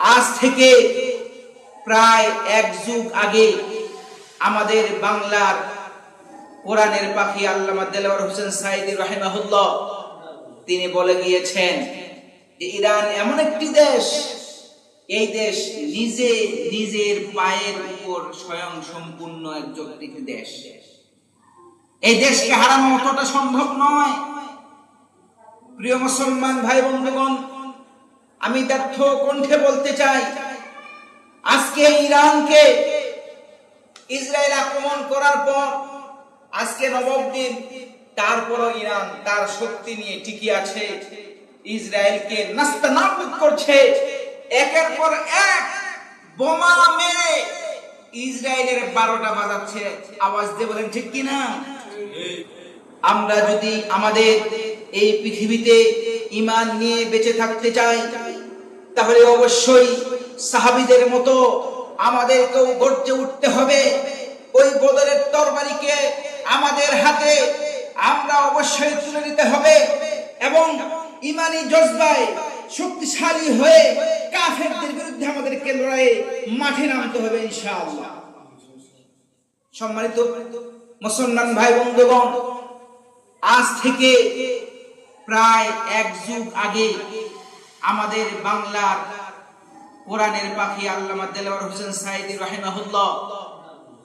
আজ থেকে প্রায় এক যুগ আগে আমাদের বাংলার কোরআনের পাখি আল্লামা দেলাওয়ার হোসেন সাইদি রাহিমাহুল্লাহ তিনি বলে গিয়েছেন যে ইরান এমন একটি দেশ, এই দেশ নিজে নিজের পায়ের উপর স্বয়ং সম্পূর্ণ একজন একটি দেশ। এই দেশকে হারানো অতটা সম্ভব নয়। প্রিয় মুসলমান ভাই বন্ধুগণ আমি ব্যর্থ কণ্ঠে বলতে চাই, আজকে ইরানকে ইসরায়েল আক্রমণ করার পর, আজকে নবম দিন তারপরও ইরান তার শক্তি নিয়ে টিকে আছে, ইসরায়েলকে নাস্তানাবুদ করছে, একের পর এক বোমা মেরে ইসরায়েলের বারোটা বাজাচ্ছে। আওয়াজ দিয়ে বলেন, ঠিক কিনা? আমরা যদি আমাদের এই পৃথিবীতে ইমান নিয়ে বেঁচে থাকতে চাই তাহলে অবশ্যই সাহাবিদের মতো আমাদেরকেও গর্জে উঠতে হবে। ওই বদরের তরবারিকে আমাদের হাতে আমরা অবশ্যই তুলে নিতে হবে এবং ইমানি জজবায় শক্তিশালী হয়ে কাফেরদের বিরুদ্ধে আমাদেরকে লড়াইয়ে মাঠে নামতে হবে ইনশাআল্লাহ। সম্মানিত মুসলমান ভাই বন্ধুগণ, আজ থেকে প্রায় এক যুগ আগে আমাদের বাংলার কোরআনের পাখি আল্লামা দেলাওয়ার হোসেন সাইদি রাহিমাহুল্লাহ,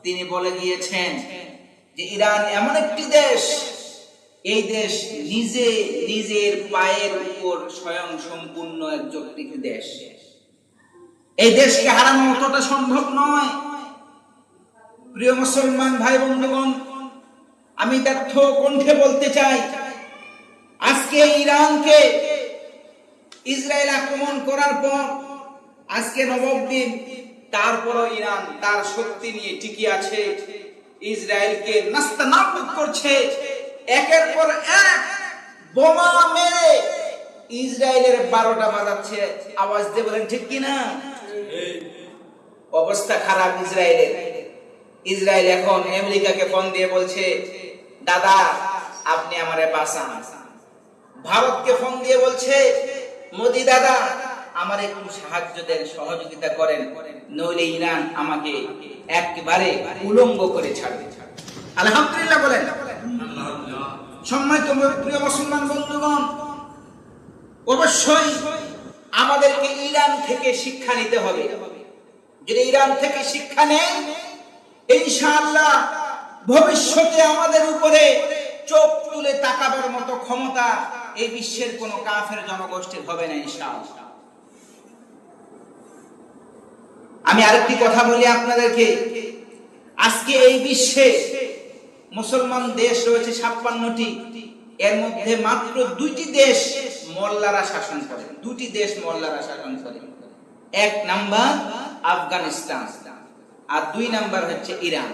তিনি বলে গিয়েছেন যে ইরান এমন একটি দেশ, এই দেশ নিজে নিজের পায়ের উপর স্বয়ং সম্পূর্ণ একজন দেশ। এই দেশকে হারানো অতটা সম্ভব নয়। প্রিয় মুসলমান ভাই বন্ধুগণ, আমি ব্যর্থ কণ্ঠে বলতে চাই, আজকে ইরানকে ইসরায়েল আক্রমণ করার পর, আজকে নবম দিন তারপরও ইরান তার শক্তি নিয়ে টিকে আছে। ইসরায়েলকে নাস্তানাবুদ করছে। একের পর এক বোমা মেরে ইসরায়েলের বারোটা বাজাচ্ছে। আওয়াজ দিয়ে বলেন, ঠিক কিনা? অবস্থা খারাপ ইসরায়েলের। ইসরায়েল এখন আমেরিকাকে ফোন দিয়ে বলছে, দাদা, আপনি আমারে বাঁচান। ভারতকে ফোন দিয়ে বলছে মোদি দাদা, আমার একটু সাহায্য দেন, সহযোগিতা করেন। নইলে ইরান আমাকে একেবারে উলঙ্গ করে ছাড়বে। আলহামদুলিল্লাহ বলেন। সম্মানিত প্রিয় মুসলমান বন্ধুগণ, অবশ্যই আমাদেরকে ইরান থেকে শিক্ষা নিতে হবে। যদি ইরান থেকে শিক্ষা নেন, ইনশাআল্লাহ ভবিষ্যতে আমাদের উপরে চোখ তুলে তাকাবার মতো ক্ষমতা এই বিশ্বের কোন কাফের জনগোষ্ঠীর হবে না, ইনশাআল্লাহ। আমি আরেকটি কথা বলি আপনাদেরকে। আজকে এই বিশ্বে মুসলমান দেশ রয়েছে ছাপ্পান্নটি। এর মধ্যে মাত্র দুইটি দেশ মোল্লারা শাসন করে। দুটি দেশ মোল্লারা শাসন করে। এক নাম্বার আফগানিস্তান আর দুই নাম্বার হচ্ছে ইরান।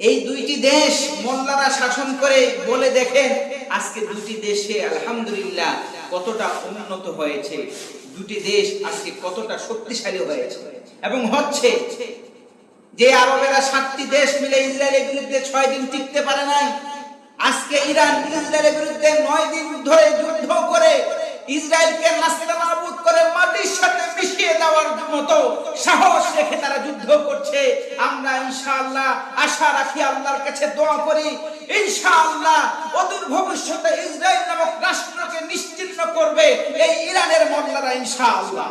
এই দুইটি দেশ মোল্লারা শাসন করে বলে দেখেন আজকে দুটি দেশে, আলহামদুলিল্লাহ, কতটা উন্নত হয়েছে। দুটি দেশ আজকে কতটা শক্তিশালী হয়েছে। এবং হচ্ছে, যে আরবেরা সাতটি দেশ মিলে ইসরায়েলের বিরুদ্ধে ছয় দিন টিকতে পারে নাই, আজকে ইরান ইসরায়েলের বিরুদ্ধে নয় দিন ধরে যুদ্ধ করে ইসরায়েলকে নাস্তানাবুদ করে মাটির সাথে মিশিয়ে দেওয়ার মতো সাহস রেখে তারা যুদ্ধ করছে। আমরা ইনশাআল্লাহ আশা রাখি আল্লাহর কাছে দোয়া করি, ইনশাআল্লাহ ভবিষ্যতে ইসরায়েল নামক রাষ্ট্রকে নিশ্চিন্ন করবে এই ইরানের মামলারা ইনশাআল্লাহ।